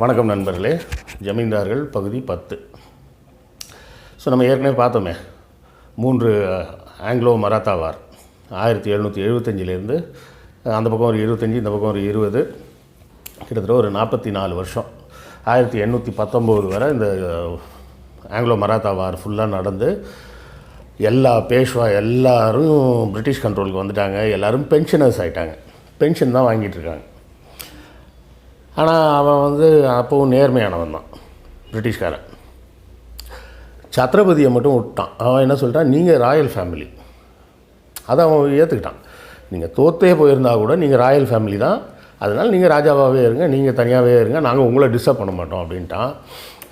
வணக்கம் நண்பர்களே. ஜமீன்தார்கள் பகுதி பத்து. ஸோ நம்ம ஏற்கனவே பார்த்தோமே மூன்று ஆங்கிலோ மராத்தா வார். ஆயிரத்தி எழுநூற்றி எழுபத்தஞ்சிலேருந்து அந்த பக்கம் ஒரு இருபத்தஞ்சி இந்த பக்கம் ஒரு இருபது கிட்டத்தட்ட ஒரு நாற்பத்தி நாலு வருஷம். ஆயிரத்தி எண்ணூற்றி பத்தொம்போது வரை இந்த ஆங்கிலோ மராத்தா வார் ஃபுல்லாக நடந்து எல்லா பேஷ்வா எல்லாரும் பிரிட்டிஷ் கண்ட்ரோலுக்கு வந்துட்டாங்க. எல்லோரும் பென்ஷனர்ஸ் ஆகிட்டாங்க பென்ஷன் தான் வாங்கிட்டு இருக்காங்க. ஆனால் அவன் வந்து அப்போவும் நேர்மையானவன் தான். பிரிட்டிஷ்காரன். சத்ரபதியை மட்டும் விட்டான். அவன் என்ன சொல்லிட்டான்? நீங்கள் ராயல் ஃபேமிலி. அதை அவன் ஏற்றுக்கிட்டான் நீங்கள் தோத்தே போயிருந்தா கூட நீங்கள் ராயல் ஃபேமிலி தான். அதனால் நீங்கள் ராஜாவாகவே இருங்க நீங்கள் தனியாகவே இருங்க. நாங்கள் உங்களை டிஸ்டர்ப் பண்ண மாட்டோம் அப்படின்ட்டான்.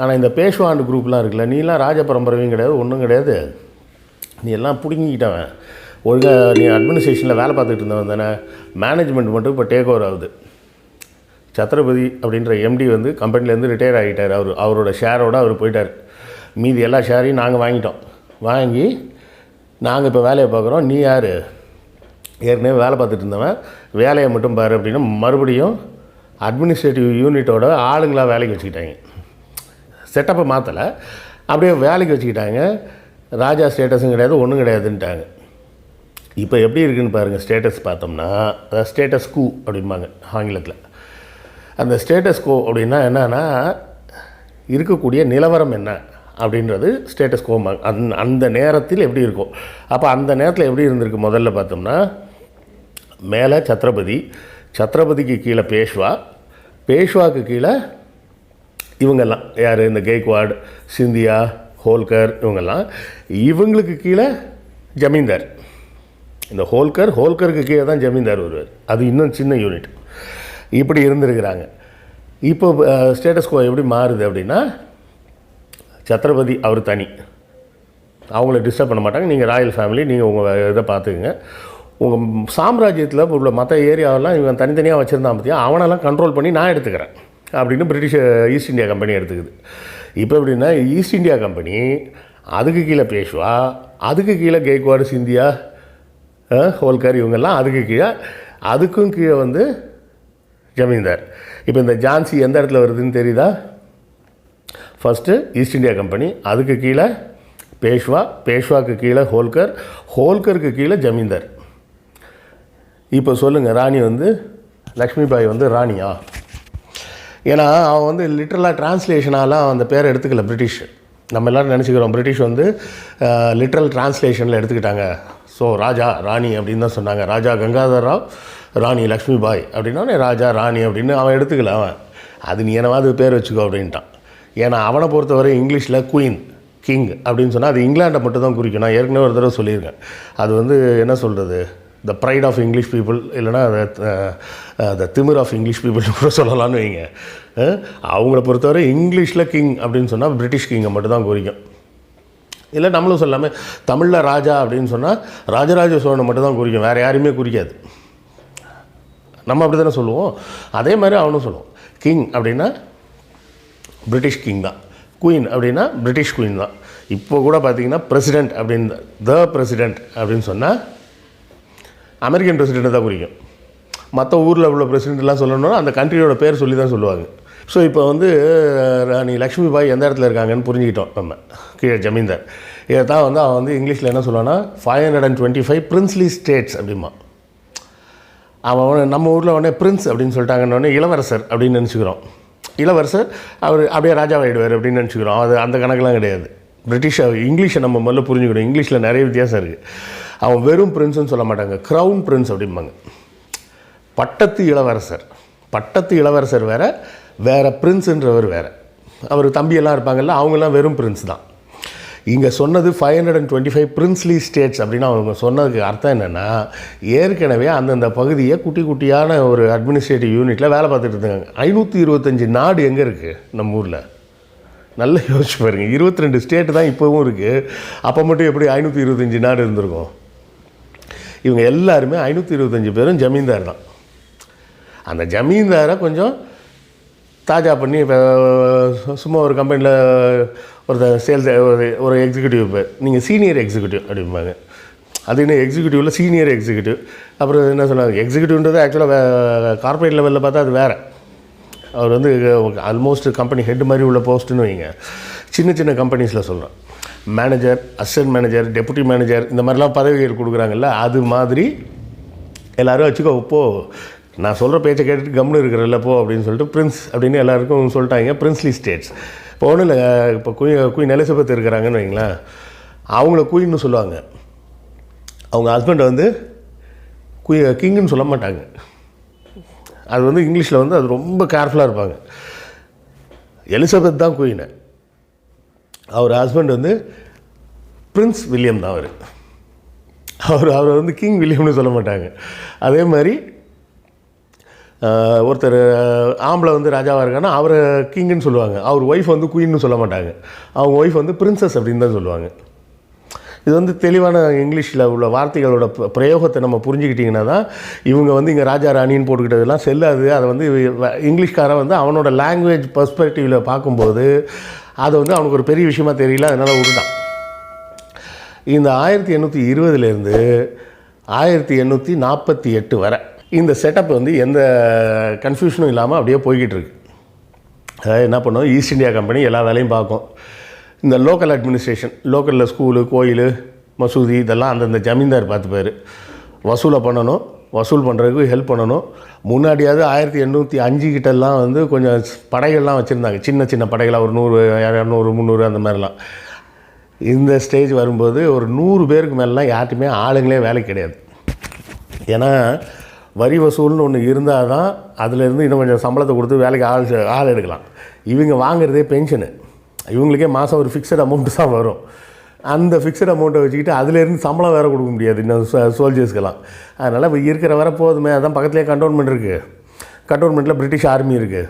ஆனால் இந்த பேஷ்வாண்டு குரூப்லாம் இருக்குல்ல நீலாம் ராஜ பரம்பரையும் கிடையாது ஒன்றும் கிடையாது. நீ எல்லாம் பிடுங்கிக்கிட்டவன். ஒழுங்காக நீ அட்மினிஸ்ட்ரேஷனில் வேலை பார்த்துட்டு இருந்தவன் தானே. மேனேஜ்மெண்ட் மட்டும் இப்போ டேக் ஓவர் ஆகுது. சத்ரபதி அப்படின்ற எம்டி வந்து கம்பெனிலேருந்து ரிட்டையர் ஆகிட்டார். அவர் அவரோட ஷேரோட அவர் போயிட்டார். மீதி எல்லா ஷேரையும் நாங்கள் வாங்கிட்டோம். வாங்கி நாங்கள் இப்போ வேலையை பார்க்குறோம். நீ யார்? ஏற்கனவே வேலை பார்த்துட்டு இருந்தவன். வேலையை மட்டும் பாரு அப்படின்னு மறுபடியும் அட்மினிஸ்ட்ரேட்டிவ் யூனிட்டோட ஆளுங்களாக வேலைக்கு வச்சுக்கிட்டாங்க. செட்டப்பை மாற்றலை அப்படியே வேலைக்கு வச்சுக்கிட்டாங்க. ராஜா ஸ்டேட்டஸும் கிடையாது ஒன்றும் கிடையாதுன்ட்டாங்க. இப்போ எப்படி இருக்குன்னு பாருங்கள் ஸ்டேட்டஸ் பார்த்தோம்னா ஸ்டேட்டஸ் கூ அப்படிம்பாங்க ஆங்கிலத்தில். அந்த ஸ்டேட்டஸ் கோ அப்படின்னா என்னென்னா இருக்கக்கூடிய நிலவரம் என்ன அப்படின்றது ஸ்டேட்டஸ் கோ அந் அந்த நேரத்தில் எப்படி இருக்கும்? அப்போ அந்த நேரத்தில் எப்படி இருந்திருக்கு? முதல்ல பார்த்தோம்னா மேலே சத்ரபதி சத்ரபதிக்கு கீழே பேஷ்வா பேஷ்வாக்கு கீழே இவங்கெல்லாம். யார்? இந்த கெய்க்வாட் சிந்தியா ஹோல்கர் இவங்கெல்லாம். இவங்களுக்கு கீழே ஜமீன்தார். இந்த ஹோல்கர் ஹோல்கருக்கு கீழே தான் ஜமீன்தார் வருவார். அது இன்னும் சின்ன யூனிட் இப்படி இருந்திருக்கிறாங்க. இப்போ ஸ்டேட்டஸ் கோ எப்படி மாறுது அப்படின்னா சத்ரபதி அவர் தனி. அவங்கள டிஸ்டர்ப் பண்ண மாட்டாங்க. நீங்கள் ராயல் ஃபேமிலி நீங்கள் உங்கள் இதை பார்த்துக்குங்க. உங்கள் சாம்ராஜ்யத்தில் உள்ள மற்ற ஏரியாவெல்லாம் இவன் தனித்தனியாக வச்சுருந்தான் பார்த்தியா அவனெல்லாம் கண்ட்ரோல் பண்ணி நான் எடுத்துக்கிறேன் அப்படின்னு பிரிட்டிஷ் ஈஸ்ட் இந்தியா கம்பெனி எடுத்துக்குது. இப்போ எப்படின்னா ஈஸ்ட் இந்தியா கம்பெனி அதுக்கு கீழே பேஷ்வா அதுக்கு கீழே கேக்வாடு சிந்தியா ஹோல்கர் இவங்கெல்லாம் அதுக்கு கீழே அதுக்கும் கீழே வந்து ஜமீன்தார் இப்போ இந்த ஜான்சி எந்த இடத்துல வருதுன்னு தெரியுதா? ஃபஸ்ட்டு ஈஸ்ட் இந்தியா கம்பெனி அதுக்கு கீழே பேஷ்வா பேஷ்வாக்கு கீழே ஹோல்கர் ஹோல்கருக்கு கீழே ஜமீன்தார் இப்போ சொல்லுங்கள் ராணி வந்து லக்ஷ்மிபாய் வந்து ராணியா? ஏன்னா அவன் வந்து லிட்ரலாக டிரான்ஸ்லேஷனாலாம் அந்த பேரை எடுத்துக்கல பிரிட்டிஷ் நம்ம எல்லோரும் நினச்சிக்கிறோம் பிரிட்டிஷ் வந்து லிட்ரல் டிரான்ஸ்லேஷனில் எடுத்துக்கிட்டாங்க. ஸோ ராஜா ராணி அப்படின்னு தான் சொன்னாங்க. ராஜா கங்காதர் ராவ் ராணி லக்ஷ்மி பாய் அப்படின்னா ராஜா ராணி அப்படின்னு அவன் எடுத்துக்கல அவன். அது நீ என்னவாது பேர் வச்சுக்கோ அப்படின்ட்டான். ஏன்னா அவனை பொறுத்தவரை இங்கிலீஷில் குயின் கிங் அப்படின்னு சொன்னால் அது இங்கிலாண்டை மட்டும் தான் குறிக்கும். நான் ஏற்கனவே ஒரு தடவை சொல்லியிருக்கேன். அது வந்து என்ன சொல்கிறது the pride of English people இல்லைனா த திமிர் ஆஃப் இங்கிலீஷ் பீப்புள்னு கூட சொல்லலாம்னு வைங்க. அவங்கள பொறுத்தவரை இங்கிலீஷில் கிங் அப்படின்னு சொன்னால் பிரிட்டிஷ் கிங்கை மட்டும் தான் குறிக்கும். இல்லை நம்மளும் சொல்லாமல் தமிழில் ராஜா அப்படின்னு சொன்னால் ராஜராஜ சோழனை மட்டும் தான் குறிக்கும். வேறு யாரையுமே குறிக்காது. நம்ம அப்படி தானே சொல்லுவோம்? அதே மாதிரி அவனும் சொல்லுவோம் கிங் அப்படின்னா பிரிட்டிஷ் கிங் தான். குயின் அப்படின்னா பிரிட்டிஷ் குயின் தான். இப்போ கூட பார்த்தீங்கன்னா பிரசிடெண்ட் அப்படின்னு த பிரசிடெண்ட் அப்படின்னு சொன்னால் அமெரிக்கன் பிரசிடெண்ட்டை தான் குறிக்கும். மற்ற ஊரில் உள்ள பிரசிடெண்ட்லாம் சொல்லணும்னா அந்த கண்ட்ரியோட பேர் சொல்லி தான் சொல்லுவாங்க. ஸோ இப்போ வந்து ராணி லக்ஷ்மி பாய் எந்த இடத்துல இருக்காங்கன்னு புரிஞ்சுக்கிட்டோம் நம்ம. கீழே ஜமீன்தார். இதை தான் வந்து அவன் வந்து இங்கிலீஷில் என்ன சொல்லுவான்னா five hundred and twenty five princely states அப்படிமா அவன் நம்ம ஊரில் உடனே பிரின்ஸ் அப்படின்னு சொல்லிட்டாங்கன்னொடனே இளவரசர் அப்படின்னு நினச்சிக்கிறோம். இளவரசர் அவர் அப்படியே ராஜாவாயிடுவார் அப்படின்னு நினச்சிக்கிறோம். அது அந்த கணக்கெலாம் கிடையாது. பிரிட்டிஷ் இங்கிலீஷை நம்ம முதல்ல புரிஞ்சுக்கணும். இங்கிலீஷில் நிறைய வித்தியாசம் இருக்குது அவன் வெறும் பிரின்ஸ்னு சொல்ல மாட்டாங்க. க்ரௌன் பிரின்ஸ் அப்படிம்பாங்க. பட்டத்து இளவரசர். பட்டத்து இளவரசர் வேறு வேறு பிரின்ஸுன்றவர் வேறு. அவர் தம்பியெல்லாம் இருப்பாங்கல்ல அவங்கெல்லாம் வெறும் பிரின்ஸ் தான். இங்கே சொன்னது five hundred and twenty five princely states அப்படின்னு அவங்க சொன்னதுக்கு அர்த்தம் என்னென்னா ஏற்கனவே அந்தந்த பகுதியை குட்டி குட்டியான ஒரு அட்மினிஸ்ட்ரேட்டிவ் யூனிட்டில் வேலை பார்த்துட்டு இருந்தாங்க. ஐநூற்றி இருபத்தஞ்சி நாடு எங்கே இருக்குது நம்ம ஊரில்? நல்லா யோசிச்சு பாருங்க. இருபத்தி ரெண்டு ஸ்டேட்டு தான் இப்போவும் இருக்குது அப்போ மட்டும் எப்படி ஐநூற்றி இருபத்தஞ்சி நாடு இருந்திருக்கும்? இவங்க எல்லாருமே ஐநூற்றி இருபத்தஞ்சி பேரும் ஜமீன்தார் தான். அந்த ஜமீன்தாரை கொஞ்சம் தாஜா பண்ணி இப்போ சும்மா ஒரு கம்பெனியில் ஒருத்தர் சேல்ஸ் ஒரு ஒரு எக்ஸிக்யூட்டிவ் பேர் நீங்கள் சீனியர் எக்ஸிக்யூட்டிவ் அப்படிம்பாங்க. அது என்ன எக்ஸிக்யூட்டிவில் சீனியர் எக்ஸிக்யூட்டிவ் அப்புறம் என்ன சொன்னாங்க எக்ஸிக்யூட்டிவ்ன்றது ஆக்சுவலாக கார்ப்பரேட் லெவலில் பார்த்தா அது வேறு. அவர் வந்து ஆல்மோஸ்ட் கம்பெனி ஹெட் மாதிரி உள்ள போஸ்ட்டுன்னு வைங்க. சின்ன சின்ன கம்பெனிஸில் சொல்கிறேன் manager assistant manager deputy manager இந்த மாதிரிலாம் பதவிகள் கொடுக்குறாங்கல்ல அது மாதிரி எல்லோரும் வச்சுக்கோ போ. நான் சொல்கிற பேச்சை கேட்டுட்டு கம்னு இருக்கிறல்ல போ அப்படின்னு சொல்லிட்டு பிரின்ஸ் அப்படின்னு எல்லாருக்கும் சொல்லிட்டாங்க பிரின்ஸ்லி ஸ்டேட்ஸ் இப்போ ஒன்றும் இல்லை இப்போ குய் குயின் எலிசபெத் இருக்கிறாங்கன்னு வைங்களேன் அவங்கள குயின்னு சொல்லுவாங்க. அவங்க ஹஸ்பண்டை வந்து குய் கிங்குன்னு சொல்ல மாட்டாங்க. அது வந்து இங்கிலீஷில் வந்து அது ரொம்ப கேர்ஃபுல்லாக இருப்பாங்க. எலிசபெத் தான் குயினை அவர் ஹஸ்பண்ட் வந்து பிரின்ஸ் வில்லியம் தான் அவர். அவர் அவரை வந்து கிங் வில்லியம்னு சொல்ல மாட்டாங்க. அதே மாதிரி ஒருத்தர் ஆம்பளை வந்து ராஜாவாக இருக்கான்னா அவரை கிங்குன்னு சொல்லுவாங்க. அவர் ஒய்ஃப் வந்து குயின்னு சொல்ல மாட்டாங்க. அவங்க ஒய்ஃப் வந்து பிரின்சஸ் அப்படின்னு தான் சொல்லுவாங்க. இது வந்து தெளிவான இங்கிலீஷில் உள்ள வார்த்தைகளோட பிரயோகத்தை நம்ம புரிஞ்சுக்கிட்டிங்கன்னா தான் இவங்க வந்து இங்கே ராஜா ராணின்னு போட்டுக்கிட்டதெல்லாம் செல்லாது. அதை வந்து இங்கிலீஷ்காரன் வந்து அவனோட லாங்குவேஜ் பர்ஸ்பெக்டிவில் பார்க்கும்போது அது வந்து அவனுக்கு ஒரு பெரிய விஷயமா தெரியல அதனால் விட்டுட்டான். இந்த ஆயிரத்தி எண்ணூற்றி இருபதுலேருந்து ஆயிரத்தி எண்ணூற்றி நாற்பத்தி எட்டு வரை இந்த செட்டப் வந்து எந்த கன்ஃபியூஷனும் இல்லாமல் அப்படியே போய்கிட்டு இருக்கு. அதாவது என்ன பண்ணுவோம் ஈஸ்ட் இந்தியா கம்பெனி எல்லா வேலையும் பார்க்கும். இந்த லோக்கல் அட்மினிஸ்ட்ரேஷன் லோக்கலில் ஸ்கூலு கோயில் மசூதி இதெல்லாம் அந்தந்த ஜமீன்தார் பார்த்துப்பார். வசூலை பண்ணணும். வசூல் பண்ணுறதுக்கு ஹெல்ப் பண்ணணும். முன்னாடியாவது ஆயிரத்தி எண்ணூற்றி அஞ்சு கிட்டலாம் வந்து கொஞ்சம் படைகள்லாம் வச்சுருந்தாங்க. சின்ன சின்ன படைகளாக ஒரு நூறு இரநூறு முந்நூறு அந்த மாதிரிலாம். இந்த ஸ்டேஜ் வரும்போது ஒரு நூறு பேருக்கு மேலாம் யார்ட்டுமே ஆளுங்களே வேலை கிடையாது. ஏன்னா வரி வசூல்னு ஒன்று இருந்தால் தான் அதுலேருந்து இன்னும் கொஞ்சம் சம்பளத்தை கொடுத்து வேலைக்கு ஆள் ஆள் எடுக்கலாம். இவங்க வாங்குறதே பென்ஷனு இவங்களுக்கே மாதம் ஒரு ஃபிக்ஸட் அமௌண்ட்டு தான் வரும். அந்த ஃபிக்ஸட் அமௌண்ட்டை வச்சுக்கிட்டு அதுலேருந்து சம்பளம் வேறு கொடுக்க முடியாது இன்னும் சோல்ஜர்ஸ்க்கெல்லாம் அதனால் இப்போ இருக்கிற வர போதுமே. அதான் பக்கத்துலேயே கண்டோன்மெண்ட் இருக்குது கண்டோன்மெண்ட்டில் பிரிட்டிஷ் ஆர்மி இருக்குது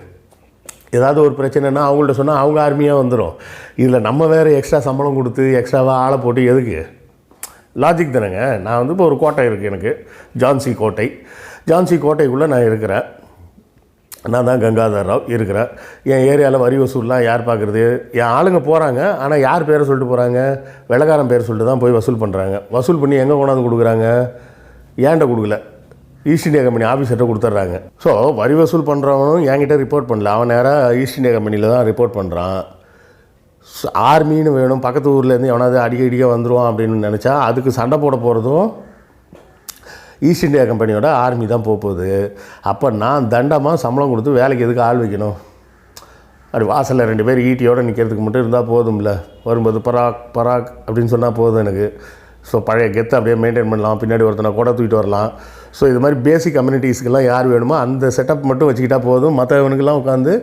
ஏதாவது ஒரு பிரச்சனைனா அவங்கள்ட்ட சொன்னால் அவங்க ஆர்மியாக வந்துடும் இதில் நம்ம வேறு எக்ஸ்ட்ரா சம்பளம் கொடுத்து எக்ஸ்ட்ராவாக ஆளை போட்டு எதுக்கு? லாஜிக் தானேங்க. நான் வந்து இப்போ ஒரு கோட்டை இருக்குது எனக்கு. ஜான்சி கோட்டை. ஜான்சி கோட்டைக்குள்ளே நான் இருக்கிறேன். நான் தான் கங்காதர் ராவ் இருக்கிறேன். என் ஏரியாவில் வரி வசூல்லாம் யார் பார்க்குறது? என் ஆளுங்க போகிறாங்க ஆனால் யார் பேரை சொல்லிட்டு போகிறாங்க வெள்ளக்காரன் பேர் சொல்லிட்டு தான் போய் வசூல் பண்ணுறாங்க வசூல் பண்ணி எங்கே கொண்டாந்து கொடுக்குறாங்க? ஏன்ட்ட கொடுக்கல? ஈஸ்ட் இந்தியா கம்பெனி ஆஃபீஸர்கிட்ட கொடுத்துட்றாங்க. ஸோ வரி வசூல் பண்ணுறவனும் என்கிட்ட ரிப்போர்ட் பண்ணல. அவன் நேராக ஈஸ்ட் இந்தியா கம்பெனியில் தான் ரிப்போர்ட் பண்ணுறான் ஆர்மின்னு வேணும். பக்கத்து ஊர்லேருந்து எவனாவது அடிக்கடிக்க வந்துடுவான் அப்படின்னு நினச்சா அதுக்கு சண்டை போட போகிறதும் ஈஸ்ட் இந்தியா கம்பெனியோட ஆர்மி தான் போகுது அப்போ நான் தண்டமாக சம்பளம் கொடுத்து வேலைக்கு எதுக்கு ஆள் வைக்கணும்? அப்படி வாசலில் ரெண்டு பேர் ஈட்டியோடு நிற்கிறதுக்கு மட்டும் இருந்தால் போதும்ல. வரும்போது பராக் பராக் அப்படின்னு சொன்னால் போதும் எனக்கு. ஸோ பழைய கெத்தை அப்படியே மெயின்டைன் பண்ணலாம். பின்னாடி ஒருத்தனை கூட தூக்கிட்டு வரலாம். ஸோ இது மாதிரி பேசிக் கம்யூனிட்டிஸ்க்கெல்லாம் யார் வேணுமோ அந்த செட்டப் மட்டும் வச்சுக்கிட்டா போதும். மற்றவனுக்கெல்லாம் உட்காந்து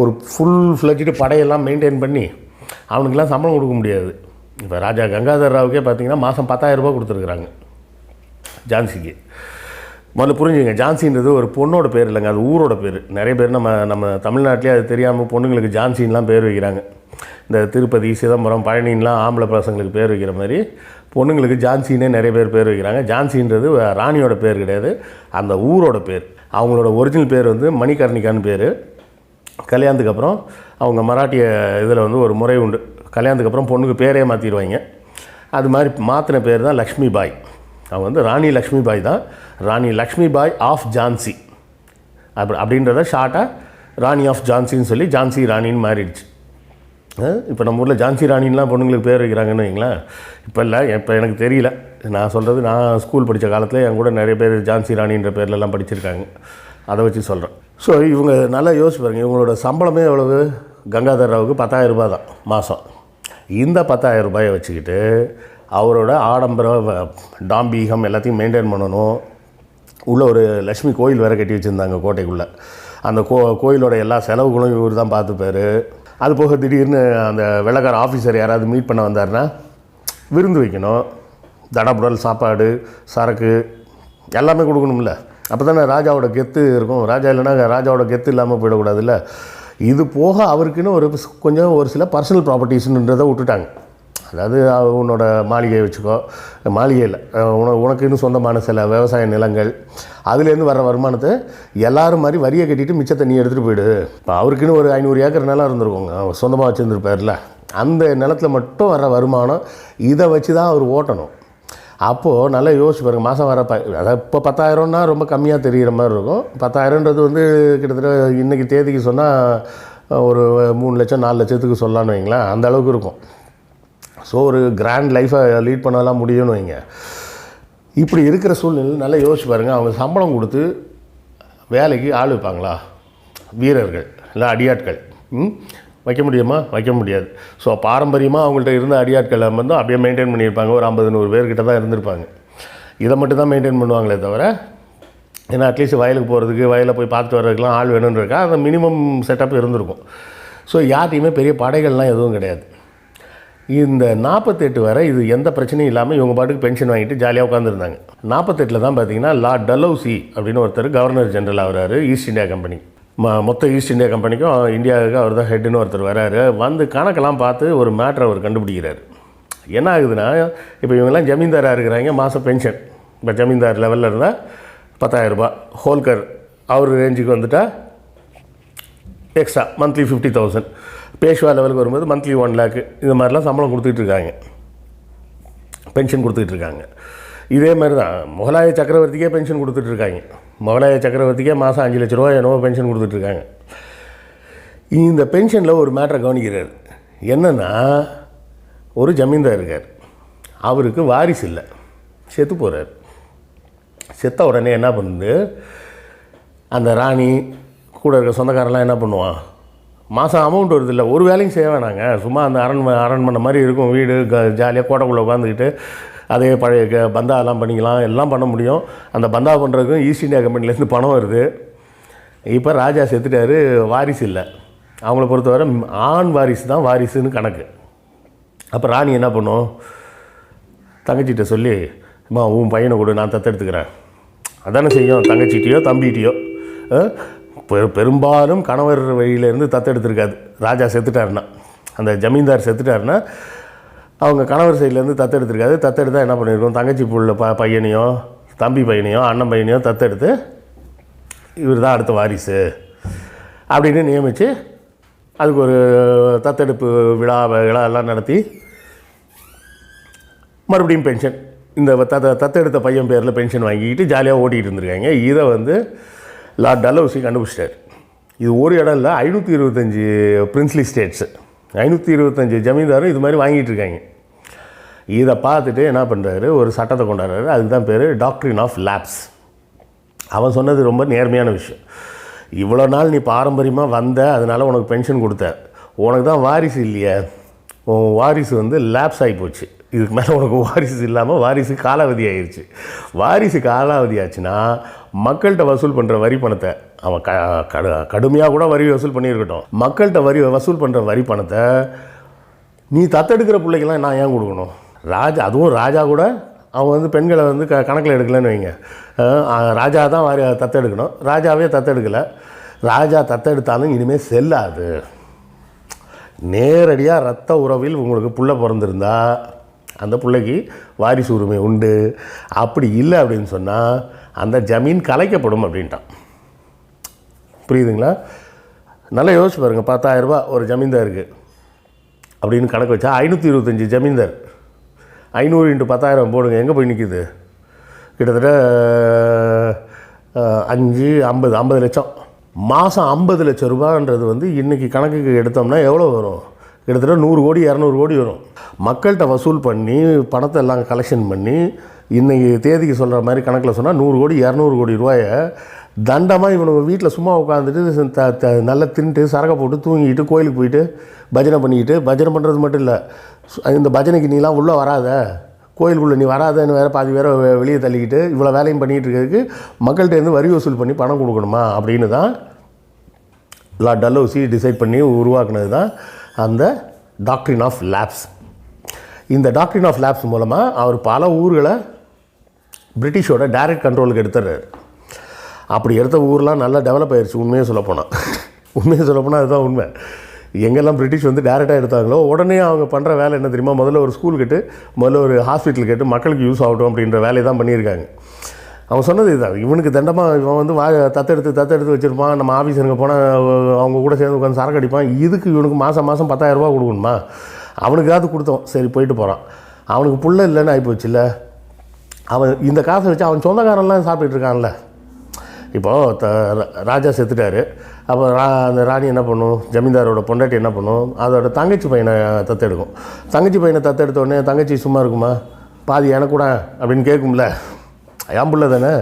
ஒரு ஃபுல் ஃப்ளெஜ்டு படையெல்லாம் மெயின்டைன் பண்ணி அவனுக்கெல்லாம் சம்பளம் கொடுக்க முடியாது. இப்போ ராஜா கங்காதர் ராவுக்கே பார்த்தீங்கன்னா மாதம் பத்தாயிரரூபா கொடுத்துருக்குறாங்க. ஜான்சிக்கு. முதல்ல புரிஞ்சுங்க ஜான்சின்றது ஒரு பொண்ணோட பேர் இல்லைங்க அது ஊரோட பேர். நிறைய பேர் நம்ம நம்ம தமிழ்நாட்டிலே அது தெரியாமல் பொண்ணுங்களுக்கு ஜான்சின்லாம் பேர் வைக்கிறாங்க. இந்த திருப்பதி சிதம்பரம் பழனின்லாம் ஆம்பளை பசங்களுக்கு பேர் வைக்கிற மாதிரி பொண்ணுங்களுக்கு ஜான்சின்னே நிறைய பேர் பேர் வைக்கிறாங்க. ஜான்சின்றது ராணியோட பேர் கிடையாது அந்த ஊரோட பேர். அவங்களோட ஒரிஜினல் பேர் வந்து மணிகர்ணிகான்னு பேர். கல்யாணத்துக்கு அப்புறம் அவங்க மராட்டிய இதில் வந்து ஒரு முறை உண்டு. கல்யாணத்துக்கு அப்புறம் பொண்ணுக்கு பேரே மாற்றிடுவாங்க அது மாதிரி மாற்றின பேர் தான் லக்ஷ்மி பாய் அவங்க வந்து ராணி லக்ஷ்மி பாய் தான். ராணி லக்ஷ்மி பாய் ஆஃப் ஜான்சி. அப்படி அப்படின்றத ஷார்ட்டாக ராணி ஆஃப் ஜான்சின்னு சொல்லி ஜான்சி ராணின்னு மாறிடுச்சு. இப்போ நம்ம ஊரில் ஜான்சி ராணின்லாம் பொண்ணுங்களுக்கு பேர் வைக்கிறாங்கன்னு வைங்களேன். இப்போ இல்லை இப்போ எனக்கு தெரியல. நான் சொல்கிறது நான் ஸ்கூல் படித்த காலத்தில் என் கூட நிறைய பேர் ஜான்சி ராணின்ற பேர்லலாம் படிச்சிருக்காங்க. அதை வச்சு சொல்கிறேன் ஸோ இவங்க நல்லா யோசிப்பாருங்க இவங்களோட சம்பளமே எவ்வளவு? கங்காதர் ராவுக்கு பத்தாயிரம் ரூபாய் தான் மாதம் இந்த பத்தாயிரம் ரூபாயை வச்சுக்கிட்டு அவரோட ஆடம்பர வ- டாம்பீகம் எல்லாத்தையும் மெயின்டைன் பண்ணணும். உள்ள ஒரு லக்ஷ்மி கோயில் வேறு கட்டி வச்சுருந்தாங்க கோட்டைக்குள்ளே. அந்த கோ கோயிலோட எல்லா செலவுகளும் இவர் தான் பார்த்துப்பார் அது போக திடீர்னு அந்த வெள்ளக்கார ஆஃபீஸர் யாராவது மீட் பண்ண வந்தாருன்னா விருந்து வைக்கணும். தடபுடல் சாப்பாடு சரக்கு எல்லாமே கொடுக்கணும்ல. அப்போ தானே ராஜாவோட கெத்து இருக்கும். ராஜா இல்லைன்னா ராஜாவோட கெத்து இல்லாமல் போயிடக்கூடாதுல்ல. இது போக அவருக்குன்னு ஒரு கொஞ்சம் ஒரு சில பர்சனல் ப்ராப்பர்ட்டிஸ்ன்றதை விட்டுட்டாங்க. அதாவது உன்னோட மாளிகையை வச்சுக்கோ. மாளிகையில் உன உனக்கு உன உனக்குன்னு சொந்தமான சில விவசாய நிலங்கள் அதுலேருந்து வர வருமானத்தை எல்லாரும் மாதிரி வரியை கட்டிட்டு மிச்சத்தை நீ எடுத்துகிட்டு போயிடு. இப்போ அவருக்குன்னு ஒரு ஐநூறு ஏக்கர் நிலம் இருந்திருக்கோங்க. அவர் சொந்தமாக வச்சுருந்துருப்பார்ல. அந்த நிலத்தில் மட்டும் வர வருமானம் இதை வச்சு தான் அவர் ஓட்டணும். அப்போது நல்லா யோசிச்சு பாருங்கள் மாதம் வர ப அதாவது இப்போ பத்தாயிரம்னா ரொம்ப கம்மியாக தெரிகிற மாதிரி இருக்கும். பத்தாயிரன்றது வந்து கிட்டத்தட்ட இன்றைக்கி தேதிக்கு சொன்னால் ஒரு மூணு லட்சம் நாலு லட்சத்துக்கு சொல்லலான்னு வைங்களேன். அந்த அளவுக்கு இருக்கும். ஸோ ஒரு கிராண்ட் லைஃப்பை லீட் பண்ணலாம் முடியும்னு வைங்க. இப்படி இருக்கிற சூழ்நிலை நல்லா யோசிச்சு பாருங்கள் அவங்க சம்பளம் கொடுத்து வேலைக்கு ஆள் வைப்பாங்களா? வீரர்கள் இல்லை அடியாட்கள். ம்? வைக்க முடியுமா? வைக்க முடியாது. ஸோ பாரம்பரியமாக அவங்கள்ட்ட இருந்த அடியாட்கள் வந்து அப்படியே மெயின்டைன் பண்ணியிருப்பாங்க. ஒரு ஐம்பது நூறு பேர்கிட்ட தான் இருந்திருப்பாங்க. இதை மட்டும் தான் மெயின்டைன் பண்ணுவாங்களே தவிர ஏன்னா அட்லீஸ்ட் வயலுக்கு போகிறதுக்கு வயலில் போய் பார்த்துட்டு வர்றதுக்குலாம் ஆள் வேணும்னு இருக்கா? அந்த மினிமம் செட்டப் இருந்திருக்கும். ஸோ யார்ட்டையுமே பெரிய படைகள்லாம் எதுவும் கிடையாது. இந்த நாற்பத்தெட்டு வரை இது எந்த பிரச்சனையும் இல்லாமல் இவங்க பாட்டுக்கு பென்ஷன் வாங்கிட்டு ஜாலியாக உட்காந்துருந்தாங்க நாற்பத்தெட்டில் தான் பார்த்தீங்கன்னா லா டலௌசி அப்படின்னு ஒருத்தர் கவர்னர் ஜெனரல் ஆகிறாரு ஈஸ்ட் இந்தியா கம்பெனி ம மொத்த ஈஸ்ட் இந்தியா கம்பெனிக்கும் இந்தியாவுக்கு அவர் தான் ஹெட்டுன்னு ஒருத்தர் வராரு. வந்து கணக்கெல்லாம் பார்த்து ஒரு மேட்ரை அவர் கண்டுபிடிக்கிறார். என்ன ஆகுதுன்னா இப்போ இவங்கெல்லாம் ஜமீன்தாராக இருக்கிறாங்க மாதம் பென்ஷன் இப்போ ஜமீன்தார் லெவலில் இருந்தால் பத்தாயிரரூபா ஹோல்கர் அவர் ரேஞ்சுக்கு வந்துட்டால் extra monthly fifty thousand Peshwa லெவலுக்கு வரும்போது மந்த்லி ஒன் லேக்கு இது மாதிரிலாம் சம்பளம் கொடுத்துட்ருக்காங்க பென்ஷன் கொடுத்துட்ருக்காங்க இதே மாதிரி தான் முகலாய சக்கரவர்த்திக்கே பென்ஷன் கொடுத்துட்ருக்காங்க முகலாய சக்கரவர்த்திக்கே மாதம் அஞ்சு லட்ச ரூபா என்னவோ பென்ஷன் கொடுத்துட்ருக்காங்க இந்த பென்ஷனில் ஒரு மேட்டரை கவனிக்கிறார். என்னென்னா ஒரு ஜமீன்தார் இருக்கார். அவருக்கு வாரிசு இல்லை. செத்து போகிறார் செத்த உடனே என்ன பண்ணுது? அந்த ராணி கூட இருக்க சொந்தக்காரெல்லாம் என்ன பண்ணுவான்? மாதம் அமௌண்ட் வருது இல்லை ஒரு வேலையும் செய்ய வேணாங்க. சும்மா அந்த அரண் அரண்மனை மாதிரி இருக்கும். வீடு க ஜாலியாக கோட்டைக்குள்ளே உட்காந்துக்கிட்டு அதே பழைய க பந்தாலாம் பண்ணிக்கலாம். எல்லாம் பண்ண முடியும். அந்த பந்தா பண்ணுறதுக்கும் ஈஸ்ட் இந்தியா கம்பெனிலேருந்து பணம் வருது. இப்போ ராஜா செத்துட்டாரு. வாரிசு இல்லை. அவங்கள பொறுத்தவரை ஆண் வாரிசு தான் வாரிசுன்னு கணக்கு. அப்போ ராணி என்ன பண்ணும்? தங்கச்சிகிட்ட சொல்லி அம்மா உன் பையனை கொடு. நான் தத்தெடுத்துக்கிறேன். அதானே செய்யும். தங்கச்சிட்டியோ தம்பிகிட்டயோ பெரும்பாலும் கணவர் வழியிலேருந்து தத்தெடுத்திருக்காது ராஜா செத்துட்டாருன்னா. அந்த ஜமீன்தார் செத்துட்டாருன்னா அவங்க கணவர் சைட்லேருந்து தத்தெடுத்திருக்காது தத்தெடுத்தால் என்ன பண்ணியிருக்கோம் தங்கச்சி புள்ள ப பையனையோ தம்பி பையனையோ அண்ணன் பையனையோ தத்தெடுத்து இவர் தான் அடுத்த வாரிசு அப்படின்னு நியமித்து அதுக்கு ஒரு தத்தெடுப்பு விழா விழா எல்லாம் நடத்தி மறுபடியும் பென்ஷன் இந்த தத்த தத்தெடுத்த பையன் பேரில் பென்ஷன் வாங்கிக்கிட்டு ஜாலியாக ஓட்டிகிட்டு இருந்திருக்காங்க. இதை வந்து லார்ட் டல்ஹவுசி கண்டுபிடிச்சிட்டார். இது ஒரு இடம் இல்லை ஐநூற்றி இருபத்தஞ்சி பிரின்ஸ்லி ஸ்டேட்ஸு. ஐநூற்றி இருபத்தஞ்சி ஜமீன்தாரும் இது மாதிரி வாங்கிட்டு இருக்காங்க. இதை பார்த்துட்டு என்ன பண்ணுறாரு ஒரு சட்டத்தை கொண்டாடுறாரு. அதுக்கு தான் பேர் டாக்டரின் ஆஃப் லேப்ஸ் அவன் சொன்னது ரொம்ப நேர்மையான விஷயம். இவ்வளோ நாள் நீ பாரம்பரியமாக வந்த அதனால் உனக்கு பென்ஷன் கொடுத்த. உனக்கு தான் வாரிசு இல்லையே. உன் வாரிசு வந்து லேப்ஸ் ஆகி போச்சு. இதுக்கு மேலே உனக்கு வாரிசு இல்லாமல் வாரிசு காலாவதி ஆயிடுச்சு வாரிசு காலாவதி ஆச்சுன்னா மக்கள்கிட்ட வசூல் பண்ணுற வரி பணத்தை அவன் க கடு கடுமையாக கூட வரி வசூல் பண்ணியிருக்கட்டும். மக்கள்கிட்ட வரி வசூல் பண்ணுற வரி பணத்தை நீ தத்தெடுக்கிற பிள்ளைக்கெல்லாம் நான் ஏன் கொடுக்கணும்? ராஜா அதுவும் ராஜா கூட அவன் வந்து பெண்களை வந்து க கணக்கில் எடுக்கலன்னு வைங்க. ராஜா தான் வாரி தத்தெடுக்கணும். ராஜாவே தத்தெடுக்கலை. ராஜா தத்தெடுத்தாலும் இனிமேல் செல்லாது. நேரடியாக ரத்த உறவில் உங்களுக்கு புள்ள பிறந்திருந்தால் அந்த பிள்ளைக்கு வாரிசு உரிமை உண்டு. அப்படி இல்லை அப்படின்னு சொன்னால் அந்த ஜமீன் கலைக்கப்படும் அப்படின்ட்டான். புரியுதுங்களா? நல்லா யோசிச்சு பாருங்கள் பத்தாயிரரூபா ஒரு ஜமீன்தாருக்கு. அப்படின்னு கணக்கு வச்சா ஐநூற்றி இருபத்தஞ்சி ஜமீன்தார். ஐநூறு இன்ட்டு பத்தாயிரம் போடுங்க எங்கே போய் நிற்கிது கிட்டத்தட்ட அஞ்சு ஐம்பது ஐம்பது லட்சம். மாதம் ஐம்பது லட்சம் ரூபான்றது வந்து இன்றைக்கி கணக்குக்கு எடுத்தோம்னா எவ்வளோ வரும்? கிட்டத்தட்ட நூறு கோடி இரநூறு கோடி வரும். மக்கள்கிட்ட வசூல் பண்ணி பணத்தை எல்லாம் கலெக்ஷன் பண்ணி இன்றைக்கி தேதிக்கு சொல்கிற மாதிரி கணக்கில் சொன்னால் நூறு கோடி இரநூறு கோடி ரூபாயை தண்டமாக இவனுக்கு வீட்டில் சும்மா உட்காந்துட்டு த த நல்லா தின்ட்டு சரக்கை போட்டு தூங்கிட்டு கோயிலுக்கு போயிட்டு பஜனை பண்ணிக்கிட்டு பஜனை பண்ணுறது மட்டும் இல்லை. இந்த பஜனைக்கு நீலாம் உள்ளே வராத. கோயிலுக்குள்ளே நீ வராதன்னு வேறு பாதி வேற வெ- வெளியே தள்ளிக்கிட்டு இவ்வளோ வேலையும் பண்ணிகிட்டு இருக்கிறதுக்கு மக்கள்கிட்டேருந்து வரி வசூல் பண்ணி பணம் கொடுக்கணுமா அப்படின்னு தான் லா டல்லோசி டிசைட் பண்ணி உருவாக்குனது தான் அந்த டாக்டரின் ஆஃப் லேப்ஸ் இந்த டாக்டரின் ஆஃப் லேப்ஸ் மூலமாக அவர் பல ஊர்களை பிரிட்டிஷோட டைரக்ட் கண்ட்ரோலுக்கு எடுத்துடுறாரு. அப்படி எடுத்த ஊர்லாம் நல்லா டெவலப் ஆயிடுச்சு உண்மையை சொல்லப்போனால் உண்மையை சொல்லப்போனால் அதுதான் உண்மை. எங்கெல்லாம் பிரிட்டிஷ் வந்து டேரெக்டாக எடுத்தாங்களோ உடனே அவங்க பண்ணுற வேலை என்ன தெரியுமா? முதல்ல ஒரு ஸ்கூல் கட்டு முதல்ல ஒரு ஹாஸ்பிட்டல் கட்டு மக்களுக்கு யூஸ் ஆகட்டும் அப்படின்ற வேலையை தான் பண்ணியிருக்காங்க. அவன் சொன்னது இதுதான். இவனுக்கு தண்டமாக இவன் வந்து வா தத்தெடுத்து தத்தெடுத்து வச்சுருப்பான். நம்ம ஆஃபீஸருங்க போனால் அவங்க கூட சேர்ந்து உட்காந்து சரக்கு அடிப்பான். இதுக்கு இவனுக்கு மாதம் மாதம் பத்தாயிரரூபா கொடுக்கணுமா? அவனுக்காவது கொடுத்தோம். சரி போயிட்டு போகிறான் அவனுக்கு புள்ள இல்லைன்னு ஆகிப்போச்சுல்ல அவன் இந்த காசை வச்சு அவன் சொந்தக்காரன்லாம் சாப்பிட்டுட்டு இருக்கான்ல. இப்போது த ராஜா செத்துட்டாரு. அப்போ ரா அந்த ராணி என்ன பண்ணும்? ஜமீன்தாரோட பொண்டாட்டி என்ன பண்ணும்? அதோட தங்கச்சி பையனை தத்தெடுக்கும். தங்கச்சி பையனை தத்தெடுத்த உடனே தங்கச்சி சும்மா இருக்குமா? பாதி எனக்கு கூட அப்படின்னு கேட்கும்ல. என் பிள்ளை தானே?